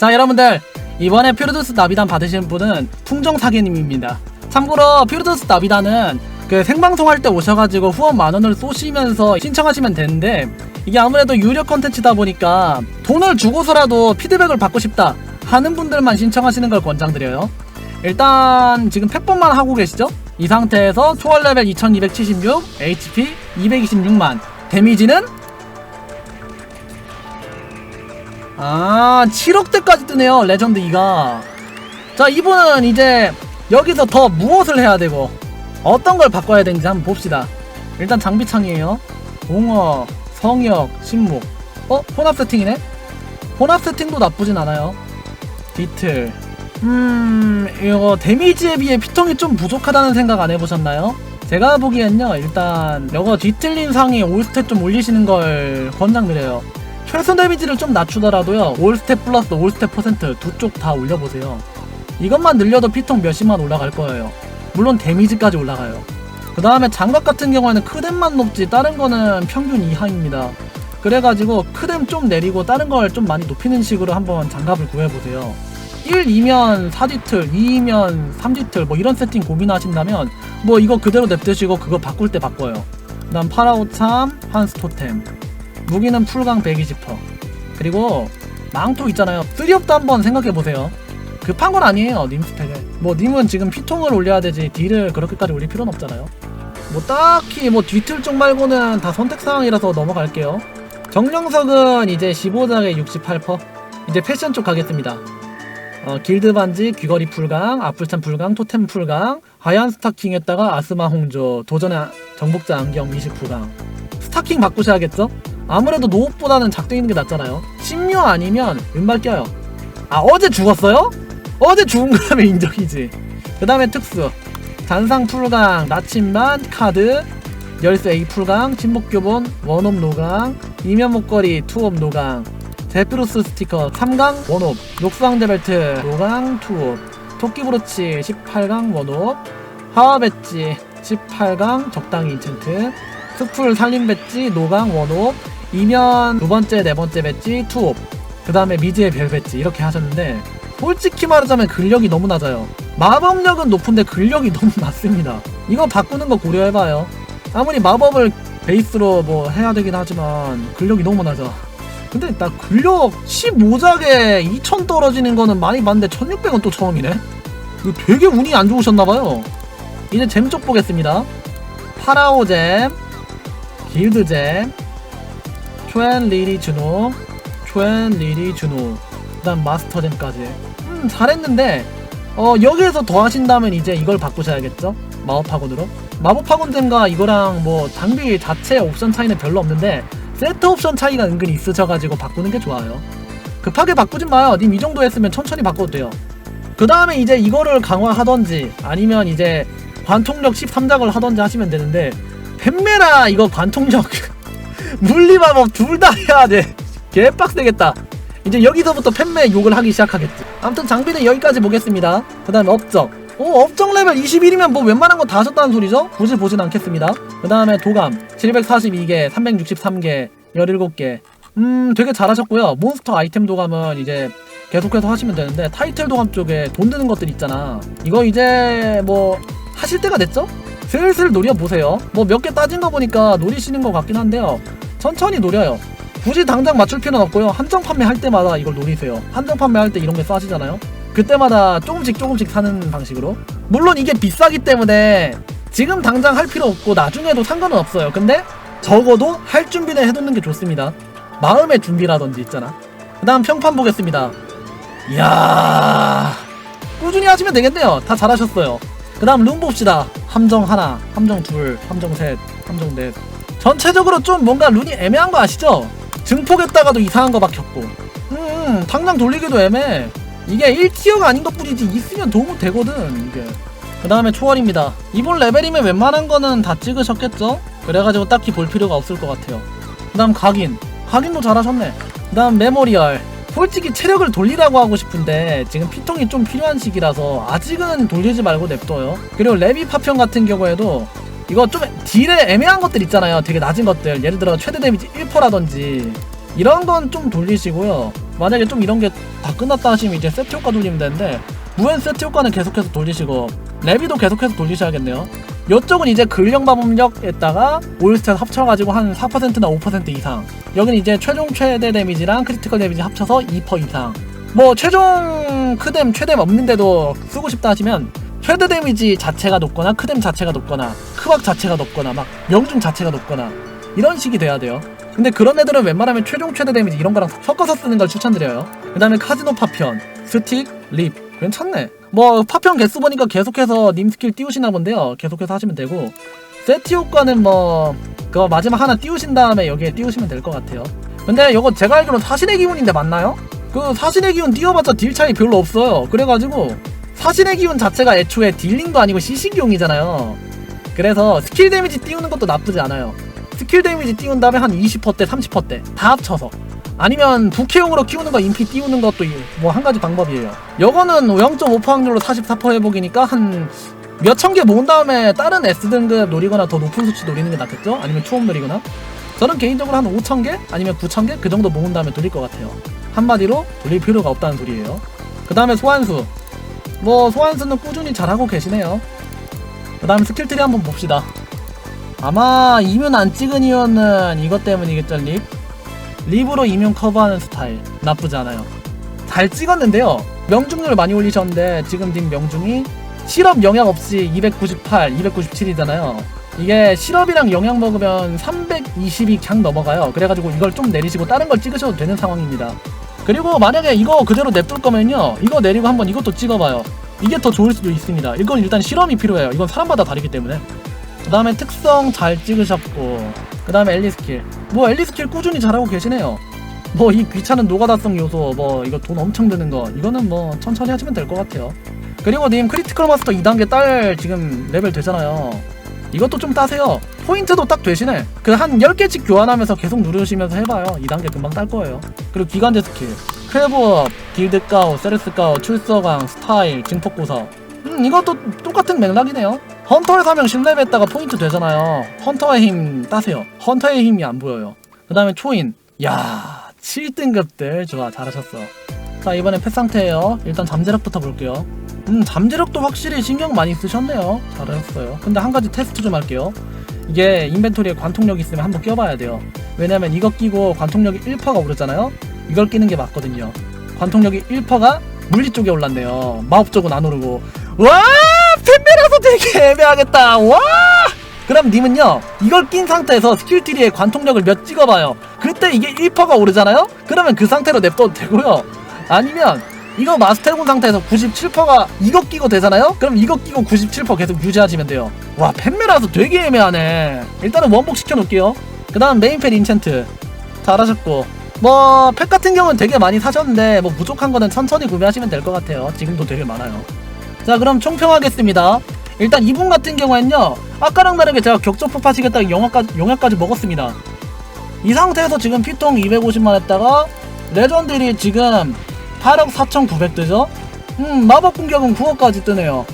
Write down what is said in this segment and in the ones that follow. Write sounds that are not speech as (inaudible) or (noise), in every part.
자 여러분들 이번에 퓨르두스 나비단 받으신 분은 풍정사계님입니다 참고로 퓨르두스 나비단은 그 생방송할 때 오셔가지고 후원 만원을 쏘시면서 신청하시면 되는데 이게 아무래도 유료 컨텐츠다 보니까 돈을 주고서라도 피드백을 받고 싶다 하는 분들만 신청하시는 걸 권장드려요 일단 지금 팩본만 하고 계시죠? 이 상태에서 초월 레벨 2276 HP 226만 데미지는 아 7억대까지 뜨네요 레전드 2가 자 이분은 이제 여기서 더 무엇을 해야 되고 어떤 걸 바꿔야 되는지 한번 봅시다 일단 장비창이에요 공어 성역 신목 어? 혼합 세팅이네? 혼합 세팅도 나쁘진 않아요 디틀 음 이거 데미지에 비해 피통이 좀 부족하다는 생각 안 해보셨나요? 제가 보기엔요 일단 이거 뒤틀린 상에 올스탯 좀 올리시는 걸 권장드려요 최소 데미지를 좀 낮추더라도요 올스탯 플러스 올스탯 퍼센트 두 쪽 다 올려보세요. 이것만 늘려도 피통 몇십만 올라갈 거예요. 물론 데미지까지 올라가요. 그 다음에 장갑 같은 경우에는 크뎀만 높지 다른 거는 평균 이하입니다. 그래가지고 크뎀 좀 내리고 다른 걸 좀 많이 높이는 식으로 한번 장갑을 구해보세요. 1, 2면 4디틀, 2면 3디틀 뭐 이런 세팅 고민하신다면 뭐 이거 그대로 냅두시고 그거 바꿀 때 바꿔요. 그 다음 파라오 참, 한스토템 무기는 풀강 120% 그리고 망토 있잖아요. 쓰리업도 한번 생각해보세요. 급한 건 아니에요 님 스펙에 뭐 님은 지금 피통을 올려야 되지 딜을 그렇게까지 올릴 필요는 없잖아요. 뭐 딱히 뭐 뒤틀 쪽 말고는 다 선택사항이라서 넘어갈게요. 정령석은 이제 15장에 68% 이제 패션 쪽 가겠습니다. 어, 길드 반지, 귀걸이 풀강, 앞불찬 풀강, 토템 풀강, 하얀 스타킹에다가 아스마 홍조, 도전의 정복자 안경 미식 풀강. 스타킹 바꾸셔야겠죠? 아무래도 노옷보다는 작도 있는 게 낫잖아요. 신묘 아니면 은발 껴요. 아 어제 죽었어요? 어제 죽은 거라면 (laughs) 인정이지. 그 다음에 특수. 단상 풀강, 나침반, 카드, 열쇠 A 풀강, 침묵교본, 원옵 노강, 이면 목걸이, 투옵 노강, 데프로스 스티커 3강 원옵 녹수왕대 벨트 5강 투옵 토끼브로치 18강 원옵 하와 배지 18강 적당히 인챈트 스풀 살림 배지 노강 원옵 이면 두 번째 네 번째 배지 투옵 그 다음에 미지의 별 배지 이렇게 하셨는데 솔직히 말하자면 근력이 너무 낮아요 마법력은 높은데 근력이 (laughs) 너무 낮습니다 이거 바꾸는 거 고려해봐요 아무리 마법을 베이스로 뭐 해야 되긴 하지만 근력이 너무 낮아 근데 나 근력 15작에 2000 떨어지는 거는 많이 봤는데 1600은 또 처음이네? 이거 되게 운이 안 좋으셨나봐요. 이제 잼 쪽 보겠습니다. 파라오잼, 길드잼, 초엔 리리 준호, 초엔 리리 준호, 그 다음 마스터잼까지. 음, 잘했는데, 어, 여기에서 더 하신다면 이제 이걸 바꾸셔야겠죠? 마법학원으로. 마법학원잼과 이거랑 뭐 장비 자체 옵션 차이는 별로 없는데, 세트 옵션 차이가 은근히 있으셔가지고 바꾸는 게 좋아요. 급하게 바꾸진 마요. 님 이 정도 했으면 천천히 바꿔도 돼요. 그 다음에 이제 이거를 강화하던지 아니면 이제 관통력 13작을 하던지 하시면 되는데 팬메라 이거 관통력 (laughs) 물리마법 둘 다 해야 돼. 개빡세겠다. 이제 여기서부터 팬메 욕을 하기 시작하겠지. 아무튼 장비는 여기까지 보겠습니다. 그 다음에 업적. 오 업적 레벨 21이면 뭐 웬만한 거 다 하셨다는 소리죠? 굳이 보진 않겠습니다. 그 다음에 도감 742개, 363개, 17개. 음 되게 잘하셨고요. 몬스터 아이템 도감은 이제 계속해서 하시면 되는데 타이틀 도감 쪽에 돈 드는 것들 있잖아. 이거 이제 뭐 하실 때가 됐죠? 슬슬 노려보세요. 뭐 몇 개 따진 거 보니까 노리시는 것 같긴 한데요. 천천히 노려요. 굳이 당장 맞출 필요는 없고요. 한정 판매할 때마다 이걸 노리세요. 한정 판매할 때 이런 게 싸지잖아요. 그때마다 조금씩 조금씩 사는 방식으로. 물론 이게 비싸기 때문에 지금 당장 할 필요 없고 나중에도 상관은 없어요. 근데 적어도 할 준비는 해두는 게 좋습니다. 마음의 준비라든지 있잖아. 그 다음 평판 보겠습니다. 이야. 꾸준히 하시면 되겠네요. 다 잘하셨어요. 그 다음 룸 봅시다. 함정 하나, 함정 둘, 함정 셋, 함정 넷. 전체적으로 좀 뭔가 룬이 애매한 거 아시죠? 증폭했다가도 이상한 거 박혔고. 음, 당장 돌리기도 애매해. 이게 1티어가 아닌 것 뿐이지 있으면 도움 되거든, 이게. 그 다음에 초월입니다. 이번 레벨이면 웬만한 거는 다 찍으셨겠죠? 그래가지고 딱히 볼 필요가 없을 것 같아요. 그 다음 각인. 각인도 잘하셨네. 그 다음 메모리얼. 솔직히 체력을 돌리라고 하고 싶은데 지금 피통이 좀 필요한 시기라서 아직은 돌리지 말고 냅둬요. 그리고 레비 파편 같은 경우에도 이거 좀 딜에 애매한 것들 있잖아요. 되게 낮은 것들. 예를 들어 최대 데미지 1%라든지 이런 건 좀 돌리시고요. 만약에 좀 이런 게 다 끝났다 하시면 이제 세트 효과 돌리면 되는데 무한 세트 효과는 계속해서 돌리시고 레비도 계속해서 돌리셔야겠네요. 이쪽은 이제 근력 마법력에다가 올스탯 합쳐가지고 한 4%나 5% 이상. 여기는 이제 최종 최대 데미지랑 크리티컬 데미지 합쳐서 2% 이상. 뭐 최종 크뎀 최뎀 없는데도 쓰고 싶다 하시면 최대 데미지 자체가 높거나 크뎀 자체가 높거나 크박 자체가 높거나 막 명중 자체가 높거나 이런 식이 돼야 돼요. 근데 그런 애들은 웬만하면 최종 최대 데미지 이런 거랑 섞어서 쓰는 걸 추천드려요. 그 다음에 카지노 파편, 스틱, 립 괜찮네. 뭐 파편 개수 보니까 계속해서 님 스킬 띄우시나 본데요. 계속해서 하시면 되고 세트 효과는 뭐 그거 마지막 하나 띄우신 다음에 여기에 띄우시면 될 것 같아요. 근데 이거 제가 알기로는 사신의 기운인데 맞나요? 그 사신의 기운 띄워봤자 딜 차이 별로 없어요. 그래가지고 사신의 기운 자체가 애초에 딜링도 아니고 CC기용이잖아요. 그래서 스킬 데미지 띄우는 것도 나쁘지 않아요. 스킬 데미지 띄운 다음에 한 20%대, 30%대 다 합쳐서 아니면 부캐용으로 키우는 거 인피 띄우는 것도 뭐 한 가지 방법이에요. 요거는 0.5% 확률로 44% 회복이니까 한 몇 천 개 모은 다음에 다른 S등급 노리거나 더 높은 수치 노리는 게 낫겠죠? 아니면 초음 노리거나? 저는 개인적으로 한 5천 개? 아니면 9천 개? 그 정도 모은 다음에 돌릴 것 같아요. 한마디로 돌릴 필요가 없다는 소리예요. 그 다음에 소환수. 뭐 소환수는 꾸준히 잘하고 계시네요. 그 다음에 스킬트리 한번 봅시다. 아마 이면 안 찍은 이유는 이것 때문이겠죠, 립? 립으로 이면 커버하는 스타일. 나쁘지 않아요. 잘 찍었는데요. 명중률 많이 올리셨는데 지금 님 명중이 실업 영향 없이 298, 297이잖아요. 이게 실업이랑 영향 먹으면 320이 그냥 넘어가요. 그래가지고 이걸 좀 내리시고 다른 걸 찍으셔도 되는 상황입니다. 그리고 만약에 이거 그대로 냅둘 거면요. 이거 내리고 한번 이것도 찍어봐요. 이게 더 좋을 수도 있습니다. 이건 일단 실험이 필요해요. 이건 사람마다 다르기 때문에. 그 다음에 특성 잘 찍으셨고 그 다음에 엘리 스킬. 뭐 엘리 스킬 꾸준히 잘하고 계시네요. 뭐 이 귀찮은 노가다성 요소 뭐 이거 돈 엄청 드는 거 이거는 뭐 천천히 하시면 될 것 같아요. 그리고 님 크리티컬 마스터 2단계 딸 지금 레벨 되잖아요. 이것도 좀 따세요. 포인트도 딱 되시네. 그 한 10개씩 교환하면서 계속 누르시면서 해봐요. 2단계 금방 딸 거예요. 그리고 기관제 스킬. 크레브업, 딜드가우, 세르스가우, 출서강, 스타일, 증폭고서 음 이것도 똑같은 맥락이네요 헌터의 사명 10레벨 했다가 포인트 되잖아요. 헌터의 힘 따세요. 헌터의 힘이 안 보여요. 그 다음에 초인. 야 7등급들 좋아 잘하셨어. 자 이번엔 펫 상태예요. 일단 잠재력부터 볼게요. 음 잠재력도 확실히 신경 많이 쓰셨네요. 잘하셨어요. 근데 한 가지 테스트 좀 할게요. 이게 인벤토리에 관통력 있으면 한번 껴봐야 돼요. 왜냐면 이거 끼고 관통력이 1%가 오르잖아요? 이걸 끼는 게 맞거든요. 관통력이 1%가 물리 쪽에 올랐네요. 마법 쪽은 안 오르고. 와 팬매라서 되게 애매하겠다. 와! 그럼 님은요 이걸 낀 상태에서 스킬트리에 관통력을 몇 찍어봐요. 그때 이게 1%가 오르잖아요? 그러면 그 상태로 냅둬도 되고요. 아니면 이거 마스터해본 상태에서 97%가 이거 끼고 되잖아요? 그럼 이거 끼고 97% 계속 유지하시면 돼요. 와 팬매라서 되게 애매하네. 일단은 원복 시켜놓을게요. 그 다음 메인팬 인챈트. 잘하셨고. 뭐 팩 같은 경우는 되게 많이 사셨는데 뭐 부족한 거는 천천히 구매하시면 될 것 같아요. 지금도 되게 많아요 자 그럼 총평하겠습니다. 일단 이분 같은 경우에는요 아까랑 다르게 제가 격조폭 하시겠다고 영화까지, 영화까지 먹었습니다. 이 상태에서 지금 피통 250만 했다가 레전들이 지금 8억 4,900 뜨죠? 음 마법 공격은 9억까지 뜨네요.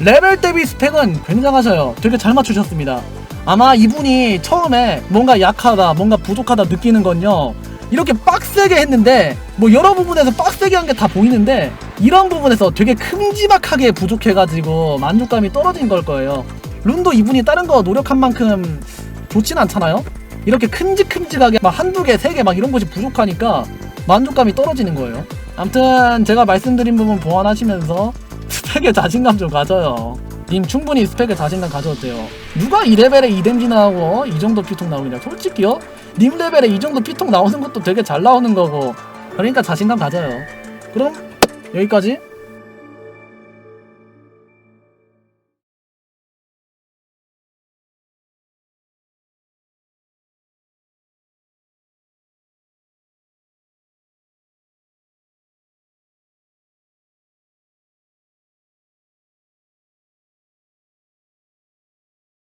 레벨 대비 스펙은 굉장하셔요. 되게 잘 맞추셨습니다. 아마 이분이 처음에 뭔가 약하다 뭔가 부족하다 느끼는 건요 이렇게 빡세게 했는데 뭐 여러 부분에서 빡세게 한 게 다 보이는데 이런 부분에서 되게 큼지막하게 부족해가지고 만족감이 떨어진 걸 거예요. 룬도 이분이 다른 거 노력한 만큼 좋진 않잖아요? 이렇게 큼직큼직하게 막 한두 개, 세 개 막 이런 것이 부족하니까 만족감이 떨어지는 거예요. 아무튼 제가 말씀드린 부분 보완하시면서 (laughs) 스펙에 자신감 좀 가져요. 님 충분히 스펙에 자신감 가져도 돼요. 누가 이 레벨에 이 댐지 나오고 이 정도 피통 나오냐? 솔직히요? 님 레벨에 이 정도 피통 나오는 것도 되게 잘 나오는 거고 그러니까 자신감 가져요. 그럼 여기까지